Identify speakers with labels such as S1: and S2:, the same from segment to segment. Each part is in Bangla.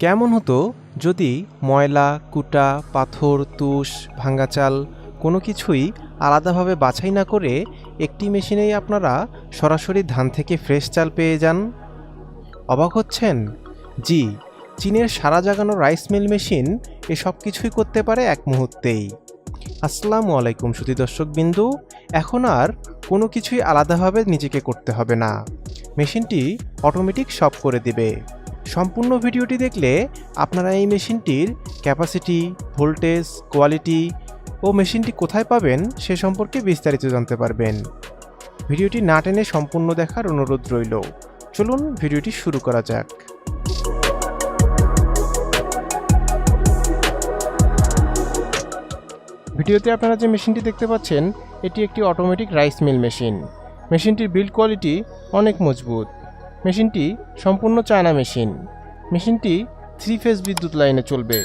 S1: কেমন হতো যদি ময়লা, কুটা, পাথর, তুষ ভাঙ্গা চাল কোনো কিছুই আলাদাভাবে বাছাই না করে একটি মেশিনেই আপনারা সরাসরি ধান থেকে ফ্রেশ চাল পেয়ে যান? অবাক হচ্ছেন? জি, চীনের সারা জাগানো রাইস মিল মেশিন এসব কিছুই করতে পারে এক মুহূর্তেই। আসসালামু আলাইকুম সুধী দর্শক বিন্দু এখন আর কোনো কিছুই আলাদাভাবে নিজেকে করতে হবে না। মেশিনটি অটোমেটিক সব করে দিবে। সম্পূর্ণ ভিডিওটি দেখলে আপনারা এই মেশিনটির ক্যাপাসিটি ভোল্টেজ কোয়ালিটি ও মেশিনটি কোথায় পাবেন সে সম্পর্কে বিস্তারিত জানতে পারবেন। ভিডিওটি না টেনে সম্পূর্ণ দেখার অনুরোধ রইল। চলুন ভিডিওটি শুরু করা যাক। ভিডিওতে আপনারা যে মেশিনটি দেখতে পাচ্ছেন, এটি একটি অটোমেটিক রাইস মিল মেশিন মেশিনটির বিল্ড কোয়ালিটি অনেক মজবুত। মেশিনটি সম্পূর্ণ চায়না মেশিন। মেশিনটি থ্রি ফেজ বিদ্যুৎ লাইনে চলবে।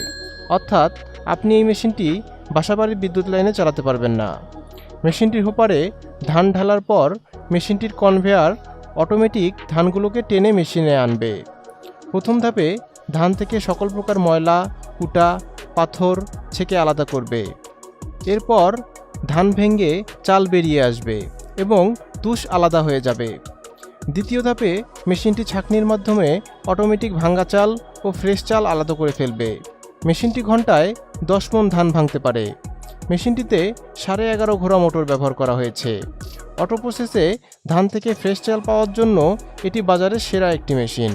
S1: অর্থাৎ আপনি এই মেশিনটি বাসাবাড়ির বিদ্যুৎ লাইনে চালাতে পারবেন না। মেশিনটির হোপারে ধান ঢালার পর মেশিনটির কনভেয়ার অটোমেটিক ধানগুলোকে টেনে মেশিনে আনবে। প্রথম ধাপে ধান থেকে সকল প্রকার ময়লা, কুটা, পাথর ছেঁকে আলাদা করবে। এরপর ধান ভেঙে চাল বেরিয়ে আসবে এবং তুষ আলাদা হয়ে যাবে। দ্বিতীয় ধাপে মেশিনটি ছাঁকনির মাধ্যমে অটোমেটিক ভাঙ্গা চাল ও ফ্রেশ চাল আলাদা করে ফেলবে। মেশিনটি ঘন্টায় দশ মন ধান ভাঙতে পারে। মেশিনটিতে সাড়ে এগারো ঘোড়া মোটর ব্যবহার করা হয়েছে। অটো প্রসেসে ধান থেকে ফ্রেশ চাল পাওয়ার জন্য এটি বাজারের সেরা একটি মেশিন।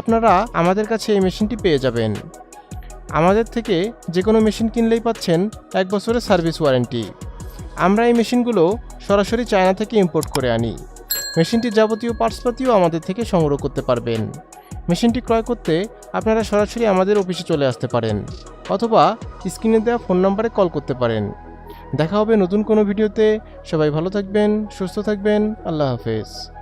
S1: আপনারা আমাদের কাছে এই মেশিনটি পেয়ে যাবেন। আমাদের থেকে যে কোনো মেশিন কিনলেই পাচ্ছেন এক বছরের সার্ভিস ওয়ারেন্টি। আমরা এই মেশিনগুলো সরাসরি চায়না থেকে ইম্পোর্ট করে আনি। মেশিনটির যাবতীয় পার্টসপাতিও আমাদের থেকে সংগ্রহ করতে পারবেন। মেশিনটি ক্রয় করতে আপনারা সরাসরি আমাদের অফিসে চলে আসতে পারেন অথবা স্ক্রিনে দেওয়া ফোন নম্বরে কল করতে পারেন। দেখা হবে নতুন কোনো ভিডিওতে। সবাই ভালো থাকবেন, সুস্থ থাকবেন। আল্লাহ হাফেজ।